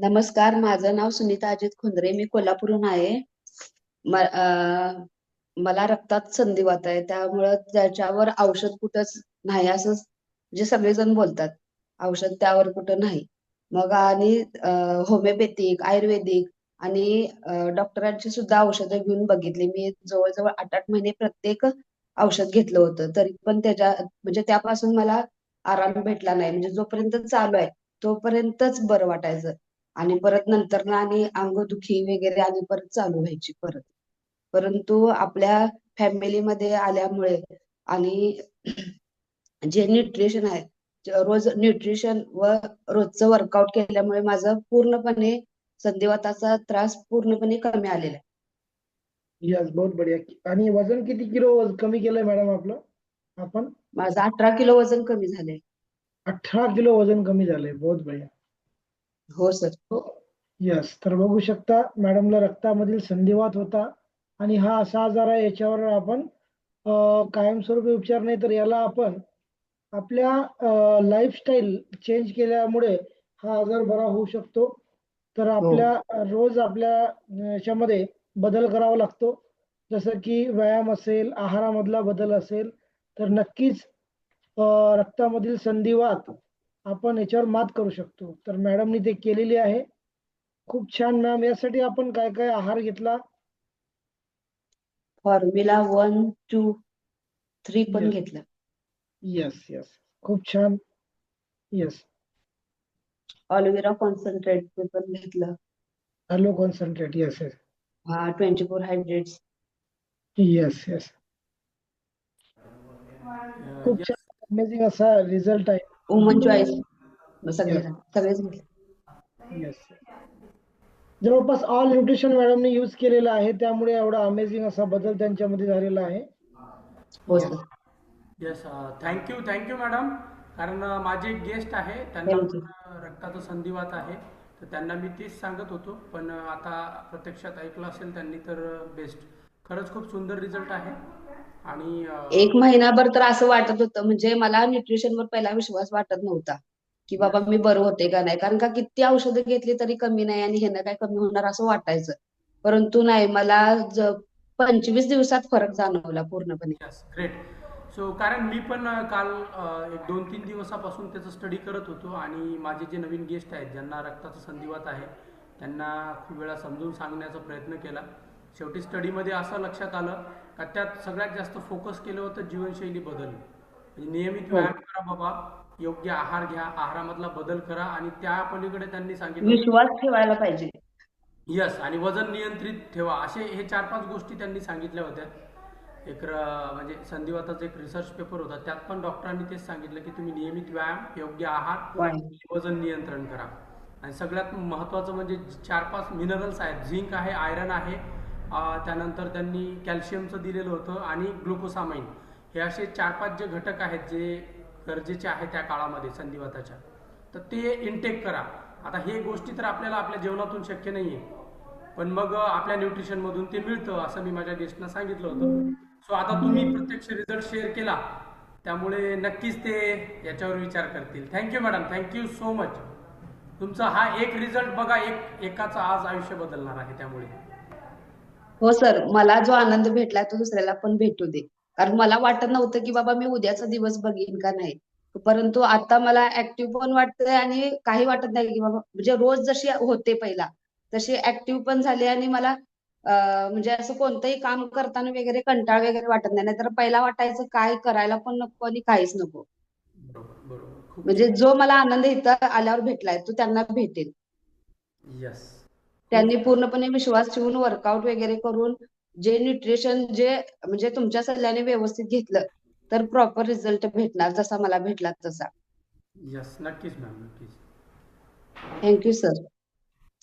नमस्कार माझं नाव सुनीता अजित खुंद्रे मी कोल्हापूरहून आहे. मला रक्तात संधिवात आहे त्यामुळं त्याच्यावर औषध कुठंच नाही असं जे सगळेजण बोलतात औषध त्यावर कुठं नाही. मग आणि होमिओपॅथिक आयुर्वेदिक आणि डॉक्टरांची सुद्धा औषधं घेऊन बघितली. मी जवळजवळ आठ आठ महिने प्रत्येक औषध घेतलं होतं तरी पण त्याच्या म्हणजे त्यापासून मला आराम भेटला नाही. म्हणजे जोपर्यंत चालू आहे तोपर्यंतच बरं वाटायचं. आणि परत नंतर ना आणि अंगदुखी वगैरे आणि परत चालू व्हायची परत. परंतु आपल्या फॅमिलीमध्ये आल्यामुळे आणि जे न्यूट्रिशन आहे रोज न्यूट्रिशन व रोजचं वर्कआउट केल्यामुळे माझं पूर्णपणे संधिवाताचा त्रास पूर्णपणे कमी आलेला आहे. यस बहुत बढ़िया. आणि वजन किती किलो कमी केलंय मॅडम आपलं? आपण? माझं अठरा किलो वजन कमी झालंय. अठरा किलो वजन कमी झालंय. बहुत बढ़िया. हो सर यस तर बघू शकता मॅडमला रक्तामधील संधिवात होता आणि हा असा आजार आहे याच्यावर आपण कायमस्वरूपी उपचार नाही तर याला आपण आपल्या लाईफस्टाईल चेंज केल्यामुळे हा आजार बरा होऊ शकतो. तर आपल्या रोज आपल्या याच्यामध्ये बदल करावा लागतो. जसं की व्यायाम असेल आहारामधला बदल असेल तर नक्कीच रक्तामधील संधिवात आपण याच्यावर मात करू शकतो. तर मॅडमनी ते केलेली आहे. खूप छान मॅम यासाठी आपण काय काय आहार घेतला? फॉर्म्युला वन टू थ्री पण Yes. घेतलं. येस येस खूप छान. येस ऑलिव्हेरा कॉन्सन्ट्रेट ते पण घेतलं. हॅलो कॉन्सन्ट्रेट येस येस हा twenty four hydrates yes yes खूप छान अमेझिंग असा रिझल्ट आहे. Woman choice. सगळे सगळेच जवळपास ऑल न्यूट्रिशन मॅडमने यूज केलेला आहे त्यामुळे एवढा अमेझिंग असा बदल त्यांच्यामध्ये झालेला आहे. हो sir. Yes thank you thank you madam कारण अ, माझे एक गेस्ट आहे त्यांना अ, रक्ताचा संधिवात आहे. तर त्यांना मी तेच सांगत होतो पण अ, आता प्रत्यक्षात ऐकलं असेल त्यांनी तर बेस्ट खरंच खूप सुंदर रिझल्ट आहे. आणि एक महिनाभर तर असं वाटत होतं म्हणजे मला न्यूट्रिशनवर पहिला विश्वास वाटत नव्हता की बाबा मी बरं होते का नाही. कारण का किती औषधं घेतली तरी कमी नाही आणि ह्यानं काय कमी होणार असं वाटायचं. परंतु नाही मला पंचवीस दिवसात फरक जाणवला पूर्णपणे. ग्रेट सो कारण मी पण काल एक दोन तीन दिवसापासून त्याचं स्टडी करत होतो आणि माझे जे नवीन गेस्ट आहेत ज्यांना रक्ताचा संधिवात आहे त्यांना खूप वेळा समजून सांगण्याचा प्रयत्न केला. शेवटी स्टडीमध्ये असं लक्षात आलं का त्यात सगळ्यात जास्त फोकस केलं होतं जीवनशैली बदल म्हणजे नियमित व्यायाम करा बाबा योग्य आहार घ्या आहारामधला बदल करा आणि त्या पलीकडे त्यांनी सांगितलं विश्वास ठेवायला पाहिजे. यस आणि वजन नियंत्रित ठेवा. असे हे चार पाच गोष्टी त्यांनी सांगितल्या होत्या. एक म्हणजे संधिवाताचा एक रिसर्च पेपर होता. त्यात पण डॉक्टरांनी तेच सांगितलं की तुम्ही नियमित व्यायाम योग्य आहार. वजन नियंत्रण करा. आणि सगळ्यात महत्त्वाचं म्हणजे चार पाच मिनरल्स आहेत. झिंक आहे आयरन आहे त्यानंतर त्यांनी कॅल्शियमचं दिलेलं होतं आणि ग्लुकोसामाइन हे असे चार पाच जे घटक आहेत जे गरजेचे आहेत त्या काळामध्ये संधिवाताच्या. तर ते इनटेक करा. आता हे गोष्टी तर आपल्याला आपल्या जेवणातून शक्य नाही आहे पण मग आपल्या न्यूट्रिशनमधून ते मिळतं असं मी माझ्या गेस्टना सांगितलं होतं. सो आता तुम्ही प्रत्यक्ष रिझल्ट शेअर केला. त्यामुळे नक्कीच ते याच्यावर विचार करतील. Thank you madam thank you so much तुमचा हा एक रिझल्ट बघा एक एकाचा आज आयुष्य बदलणार आहे त्यामुळे. हो सर. मला जो आनंद भेटलाय तो दुसऱ्याला पण भेटू दे. कारण मला वाटत नव्हतं की बाबा मी उद्याचा दिवस बघीन का नाही. परंतु आता मला ऍक्टिव्ह पण वाटतंय आणि काही वाटत नाही की बाबा म्हणजे रोज जशी होते पहिला तशी ऍक्टिव्ह पण झाली आणि मला म्हणजे असं कोणतंही काम करताना वगैरे कंटाळ वगैरे वाटत नाही. नाहीतर पहिला वाटायचं काय करायला पण नको आणि काहीच नको. म्हणजे जो मला आनंद इथं आल्यावर भेटलाय तो त्यांना भेटेल. यस त्यांनी पूर्णपणे विश्वास ठेवून वर्कआउट वगैरे करून जे न्यूट्रिशन जे म्हणजे तुमच्या सल्ल्याने व्यवस्थित घेतलं तर प्रॉपर रिझल्ट भेटणार जसा मला भेटला तसा. यस नक्कीच मॅम नक्कीच. Thank you sir